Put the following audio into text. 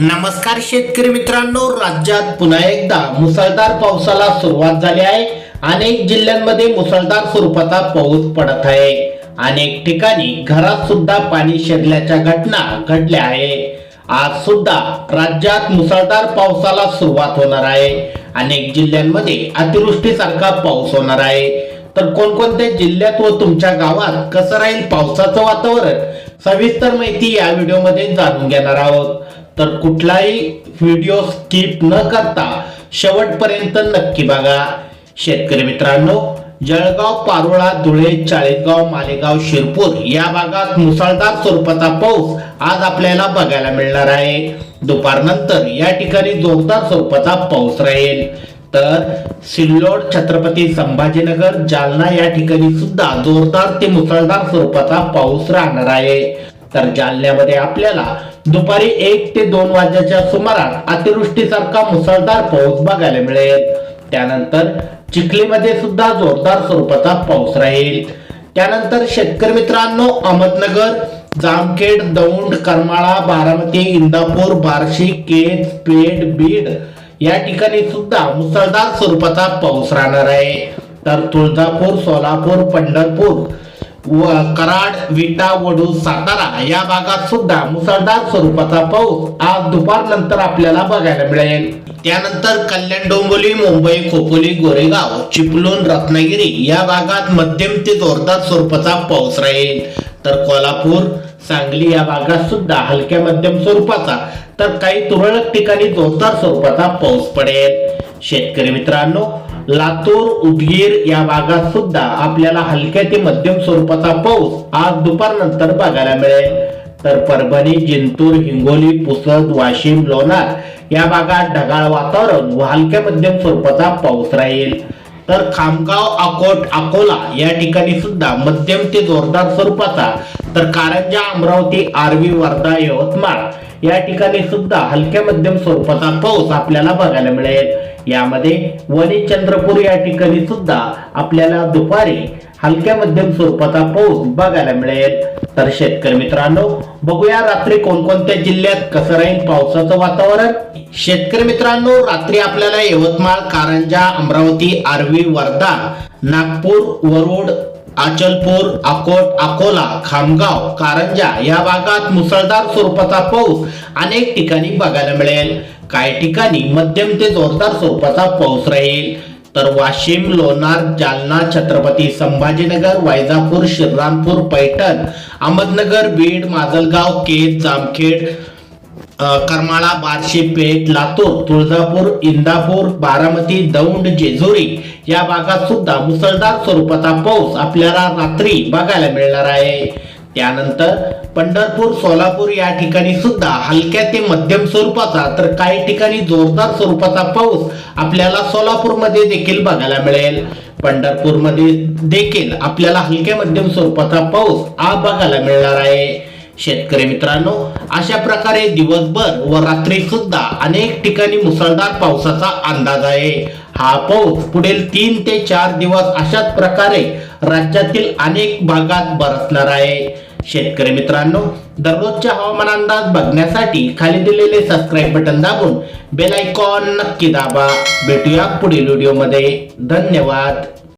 नमस्कार शेतकरी मित्रांनो राज्यात पुन्हा एकदा मुसळधार पावसाला सुरुवात झाली आहे. अनेक जिल्ह्यांमध्ये मुसळधार स्वरूपाचा पाऊस पडत आहे. अनेक ठिकाणी घरात सुद्धा पाणी शिरल्याच्या घटना घडल्या आहे. आज सुद्धा राज्यात मुसळधार पावसाला सुरुवात होणार आहे. अनेक जिल्ह्यांमध्ये अतिवृष्टीसारखा पाऊस होणार आहे. तर कोणकोणत्या जिल्ह्यात व तुमच्या गावात कसं राहील पावसाचं वातावरण? सविस्तर माहिती या व्हिडिओमध्ये जाणून घेणार आहोत. तर कुठलाही व्हिडिओ स्किप न करता शेवटपर्यंत नक्की बघा. शेतकरी मित्रांनो जळगाव पारोळा धुळे चाळीसगाव मालेगाव शिरपूर या भागात मुसळधार स्वरूपाचा पाऊस आज आपल्याला बघायला मिळणार आहे. दुपारनंतर या ठिकाणी जोरदार स्वरूपाचा पाऊस राहील. तर सिल्लोड छत्रपती संभाजीनगर जालना या ठिकाणी सुद्धा जोरदार ते मुसळधार स्वरूपाचा पाऊस राहणार आहे. तर जालन्यामध्ये आपल्याला दुपारी एक ते दोन वाजेच्या सुमारास अतिवृष्टीसारखा मुसळधार पाऊस बघायला मिळेल. त्यानंतर चिखलीमध्ये सुद्धा जोरदार स्वरूपाचा पाऊस राहील. त्यानंतर शेतकरी मित्रांनो अहमदनगर जामखेड दौंड करमाळा बारामती इंदापूर बार्शी केज पेठ बीड या ठिकाणी सुद्धा मुसळधार स्वरूपाचा पाऊस राहणार आहे. तर तुळजापूर सोलापूर पंढरपूर व कराड विटा वडू सातारा या भागात सुद्धा मुसळधार स्वरूपाचा पाऊस आज दुपार नंतर आपल्याला बघायला मिळेल. त्यानंतर कल्याण डोंबिवली मुंबई खोपोली गोरेगाव चिपळूण रत्नागिरी या भागात मध्यम ते जोरदार स्वरूपाचा पाऊस राहील. तर कोल्हापूर सांगली या भागात सुद्धा हलक्या मध्यम स्वरूपाचा तर काही तुरळक ठिकाणी जोरदार स्वरूपाचा पाऊस पडेल. शेतकरी मित्रांनो लातूर उदगीर या भागात सुद्धा आपल्याला हलक्या ते मध्यम स्वरूपाचा पाऊस आज दुपारनंतर बघायला मिळेल. तर परभणी जिंतूर हिंगोली पुसद वाशिम लोणार या भागात ढगाळ वातावरण व हलक्या मध्यम स्वरूपाचा पाऊस राहील. तर खामगाव अकोट अकोला या ठिकाणी सुद्धा मध्यम ते जोरदार स्वरूपाचा तर कारंजा अमरावती आर्वी वर्धा यवतमाळ या ठिकाणी सुद्धा हलक्या मध्यम स्वरूपाचा पाऊस आपल्याला बघायला मिळेल. यामध्ये वणी चंद्रपूर या ठिकाणी सुद्धा आपल्याला दुपारी हलक्या मध्यम स्वरूपाचा पाऊस बघायला मिळेल. तर शेतकरी मित्रांनो बघूया रात्री कोणकोणत्या जिल्ह्यात कसं राहील पावसाचं वातावरण. शेतकरी मित्रांनो रात्री आपल्याला यवतमाळ कारंजा अमरावती आर्वी वर्धा नागपूर वरुड अचलपूर अकोट अकोला खामगाव कारंजा या भागात मुसळधार स्वरूपाचा पाऊस अनेक ठिकाणी बघायला मिळेल. काही ठिकाणी मध्यम ते जोरदार स्वरूपाचा पाऊस राहील. तर वाशिम लोणार जालना छत्रपती संभाजीनगर वैजापूर श्रीरामपूर पैठण अहमदनगर बीड माजलगाव केज जामखेड करमाळा बार्शी पेठ लातूर तुळजापूर इंदापूर बारामती दौंड जेजुरी या भागात सुद्धा मुसळधार स्वरूपाचा पाऊस आपल्याला रात्री बघायला मिळणार आहे. त्यानंतर पंढरपूर सोलापूर या ठिकाणी सुद्धा हलक्या ते मध्यम स्वरूपाचा तर काही ठिकाणी जोरदार स्वरूपाचा पाऊस आपल्याला सोलापूरमध्ये देखील बघायला मिळेल. पंढरपूरमध्ये देखील आपल्याला हलक्या मध्यम स्वरूपाचा पाऊस आ बघायला मिळणार आहे. शेतकरी मित्रांनो अशा प्रकारे दिवसभर व रात्री सुद्धा अनेक ठिकाणी मुसळधार पावसाचा अंदाज आहे. हा पाऊस पुढील तीन ते चार दिवस अशाच प्रकारे राज्यातील अनेक भागात बरसणार आहे. शेतकरी मित्रांनो दररोजच्या हवामान अंदाज बघण्यासाठी खाली दिलेले सबस्क्राईब बटन दाबून बेल आयकॉन नक्की दाबा. भेटूया पुढील व्हिडिओमध्ये धन्यवाद.